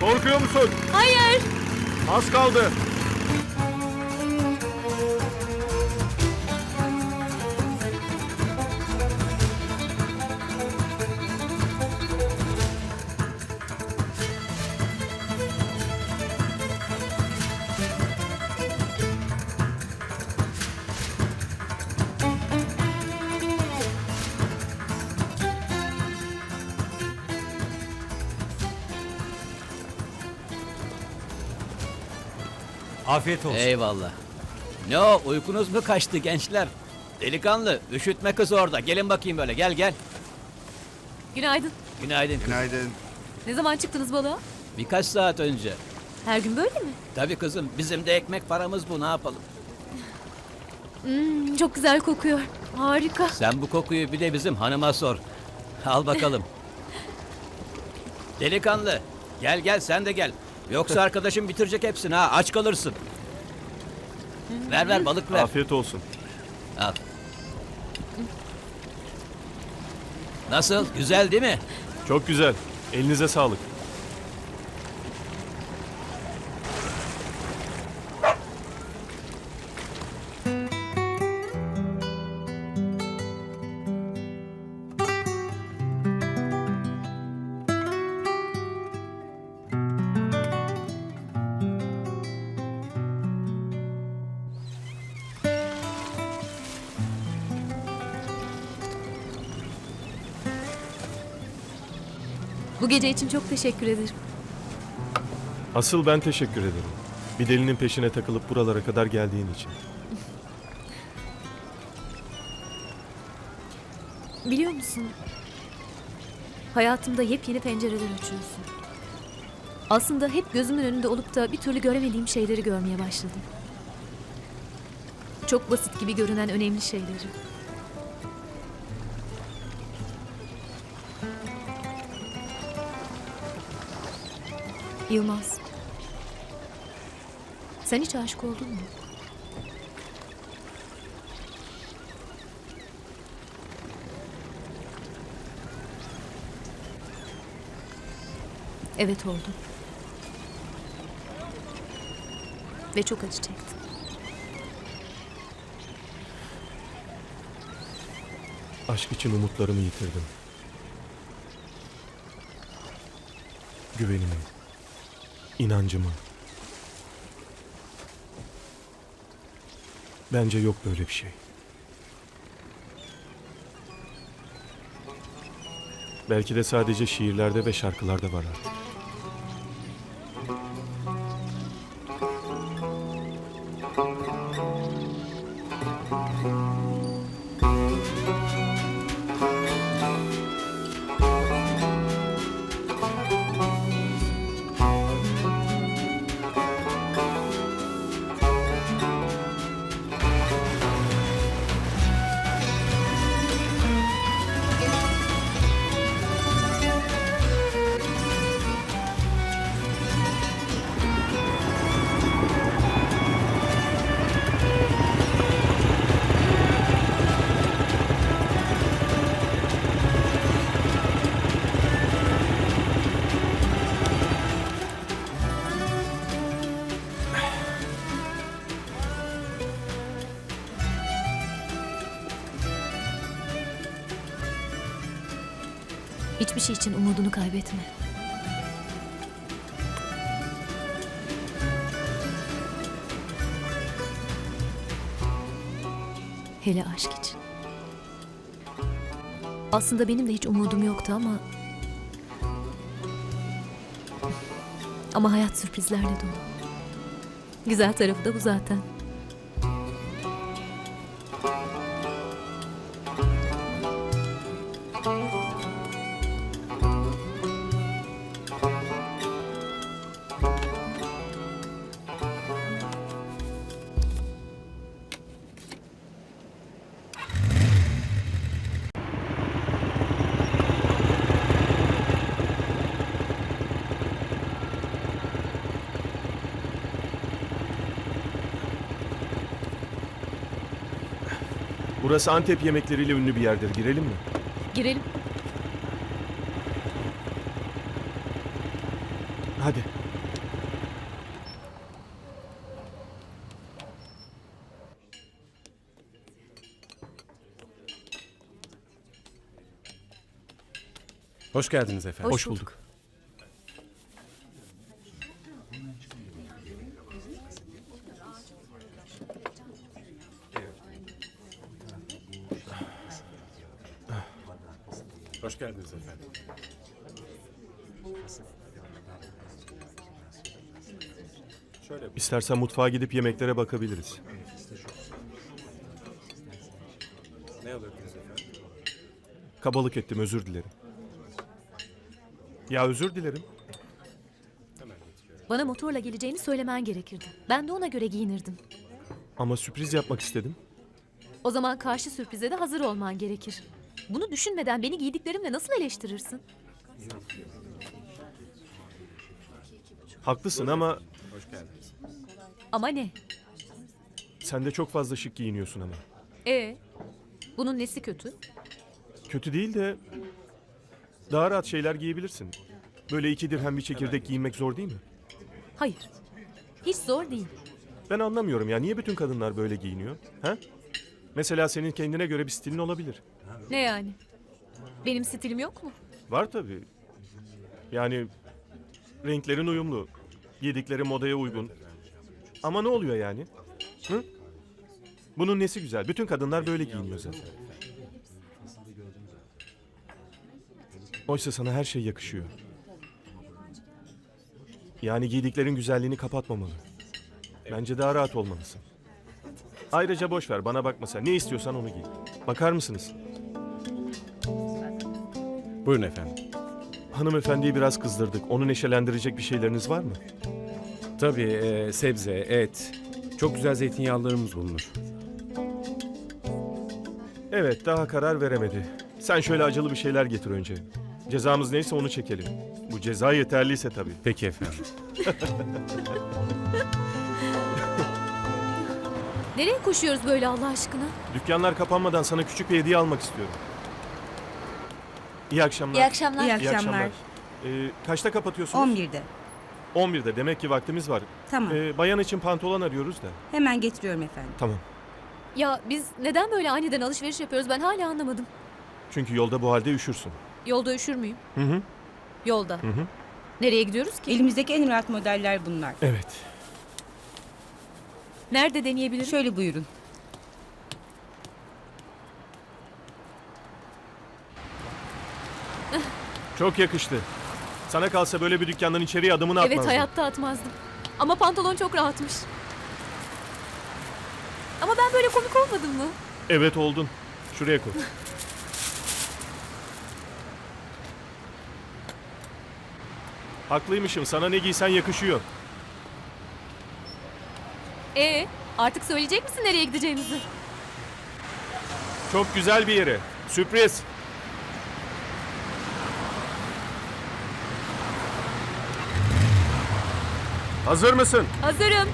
Korkuyor musun? Hayır. Az kaldı. Afiyet olsun. Eyvallah. Ne o uykunuz mu kaçtı gençler? Delikanlı üşütme kız orada. Gelin bakayım böyle gel gel. Günaydın. Günaydın. Günaydın. Ne zaman çıktınız balığa? Birkaç saat önce. Her gün böyle mi? Tabii kızım bizim de ekmek paramız bu ne yapalım. Hmm, çok güzel kokuyor. Harika. Sen bu kokuyu bir de bizim hanıma sor. Al bakalım. Delikanlı gel gel sen de gel. Yoksa arkadaşım bitirecek hepsini ha aç kalırsın. Ver ver balık ver. Afiyet olsun. Al. Nasıl? Güzel değil mi? Çok güzel. Elinize sağlık. Bu gece için çok teşekkür ederim. Asıl ben teşekkür ederim. Bir delinin peşine takılıp buralara kadar geldiğin için. Biliyor musun? Hayatımda yepyeni pencereler açıyorsun. Aslında hep gözümün önünde olup da bir türlü göremediğim şeyleri görmeye başladım. Çok basit gibi görünen önemli şeyleri. Yılmaz. Sen hiç aşık oldun mu? Evet oldum. Ve çok acı çektim. Aşk için umutlarımı yitirdim. Güvenimi, inancımı. Bence yok böyle bir şey. Belki de sadece şiirlerde ve şarkılarda var artık. Hiçbir şey için umudunu kaybetme. Hele aşk için. Aslında benim de hiç umudum yoktu ama... Ama hayat sürprizlerle dolu. Güzel tarafı da bu zaten. Burası Antep yemekleriyle ünlü bir yerdir. Girelim mi? Girelim. Hadi. Hoş geldiniz efendim. Hoş bulduk. Hoş geldiniz efendim. Şöyle İstersen mutfağa gidip yemeklere bakabiliriz. ne alırdınız efendim? Kabalık ettim özür dilerim. Ya özür dilerim. Bana motorla geleceğini söylemen gerekirdi. Ben de ona göre giyinirdim. Ama sürpriz yapmak istedim. O zaman karşı sürprize de hazır olman gerekir. Bunu düşünmeden beni giydiklerimle nasıl eleştirirsin? Haklısın ama. Ama ne? sen de çok fazla şık giyiniyorsun ama. E bunun nesi kötü? Kötü değil de daha rahat şeyler giyebilirsin. Böyle iki dirhem bir çekirdek giyinmek zor değil mi? Hayır. Hiç zor değil. Ben anlamıyorum ya niye bütün kadınlar böyle giyiniyor? Ha? Mesela senin kendine göre bir stilin olabilir. Ne yani? Benim stilim yok mu? Var tabii. Yani renklerin uyumlu. Giydikleri modaya uygun. Ama ne oluyor yani? Hı? Bunun nesi güzel? Bütün kadınlar böyle giyiniyor zaten. Oysa sana her şey yakışıyor. Yani giydiklerin güzelliğini kapatmamalı. Bence daha rahat olmalısın. Ayrıca boş ver bana bakma sen. Ne istiyorsan onu giy. Bakar mısınız? Buyurun efendim. Hanımefendiyi biraz kızdırdık. Onu neşelendirecek bir şeyleriniz var mı? Tabii e, sebze, et. Çok güzel zeytinyağlarımız bulunur. Evet, daha karar veremedi. Sen şöyle acılı bir şeyler getir önce. Cezamız neyse onu çekelim. Bu ceza yeterliyse tabii. Peki efendim. Nereye koşuyoruz böyle Allah aşkına? Dükkanlar kapanmadan sana küçük bir hediye almak istiyorum. İyi akşamlar. İyi akşamlar. İyi İyi akşamlar. Ee, kaçta kapatıyorsunuz? 11'de. 11'de. Demek ki vaktimiz var. Tamam. Ee, bayan için pantolon arıyoruz da. Hemen getiriyorum efendim. Tamam. Ya biz neden böyle aniden alışveriş yapıyoruz ben hala anlamadım. Çünkü yolda bu halde üşürsün. Yolda üşür müyüm? Hı hı. Yolda. Hı hı. Nereye gidiyoruz ki? Elimizdeki en rahat modeller bunlar. Evet. Nerede deneyebilirim? Şöyle buyurun. Çok yakıştı. Sana kalsa böyle bir dükkandan içeriye adımını atmazdın. Evet hayatta atmazdım. Ama pantolon çok rahatmış. Ama ben böyle komik olmadım mı? Evet oldun. Şuraya koy. Haklıymışım. Sana ne giysen yakışıyor. Ee, artık söyleyecek misin nereye gideceğimizi? Çok güzel bir yere. Sürpriz. Hazır mısın? Hazırım.